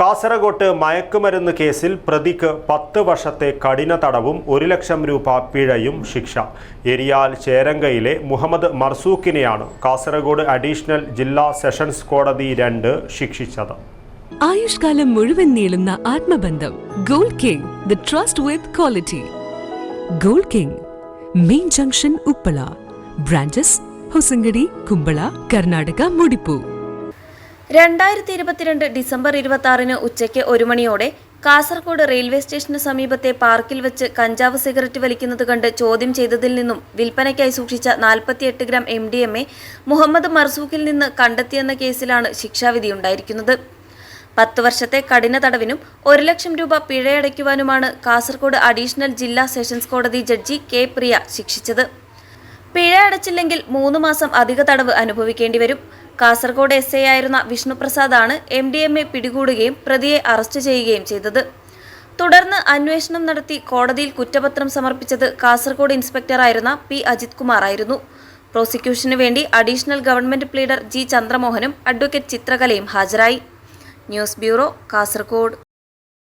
കാസർഗോട്ട് മയക്കുമരുന്ന് കേസിൽ പ്രതിക്ക് പത്ത് വർഷത്തെ കഠിന തടവും ഒരു ലക്ഷം രൂപ പിഴയും ശിക്ഷ. എരിയാൽ ചേരങ്കയിലെ മുഹമ്മദ് മർസൂഖിനെയാണ് കാസർഗോഡ് അഡീഷണൽ ജില്ലാ സെഷൻസ് കോടതി രണ്ട് ശിക്ഷിച്ചത്. ആയുഷ്കാലം മുഴുവൻ നീളുന്ന ആത്മബന്ധം gold king the trust with quality. Gold king main junction Uppala branches Hosangadi Kumbla Karnataka മുടിപ്പൂ. രണ്ടായിരത്തി ഇരുപത്തിരണ്ട് ഡിസംബർ ഇരുപത്തി ആറിന് ഉച്ചയ്ക്ക് ഒരു മണിയോടെ കാസർഗോഡ് റെയിൽവേ സ്റ്റേഷന് സമീപത്തെ പാർക്കിൽ വെച്ച് കഞ്ചാവ് സിഗരറ്റ് വലിക്കുന്നത് കണ്ട് ചോദ്യം ചെയ്തതിൽ നിന്നും വിൽപ്പനയ്ക്കായി സൂക്ഷിച്ച നാൽപ്പത്തിയെട്ട് gram M D M A Muhammad മർസൂഖിൽ നിന്ന് കണ്ടെത്തിയെന്ന കേസിലാണ് ശിക്ഷാവിധിയുണ്ടായിരിക്കുന്നത് പത്ത് വർഷത്തെ കഠിന തടവിനും ഒരു ലക്ഷം രൂപ പിഴയടയ്ക്കുവാനുമാണ് കാസർഗോഡ് അഡീഷണൽ ജില്ലാ സെഷൻസ് കോടതി ജഡ്ജി കെ പ്രിയ ശിക്ഷിച്ചത്. അടച്ചില്ലെങ്കിൽ മൂന്ന് മാസം അധിക തടവ് അനുഭവിക്കേണ്ടി വരും. കാസർഗോഡ് എസ് ഐ ആയിരുന്ന വിഷ്ണുപ്രസാദാണ് എം ഡി എം എ പിടികൂടുകയും പ്രതിയെ അറസ്റ്റ് ചെയ്യുകയും ചെയ്തത്. തുടർന്ന് അന്വേഷണം നടത്തി കോടതിയിൽ കുറ്റപത്രം സമർപ്പിച്ചത് കാസർഗോഡ് ഇൻസ്പെക്ടറായിരുന്ന പി അജിത് കുമാർ ആയിരുന്നു. പ്രോസിക്യൂഷനു വേണ്ടി അഡീഷണൽ ഗവൺമെന്റ് പ്ലീഡർ ജി ചന്ദ്രമോഹനും അഡ്വക്കേറ്റ് ചിത്രകലയും ഹാജരായി. News bureau Kasaragod.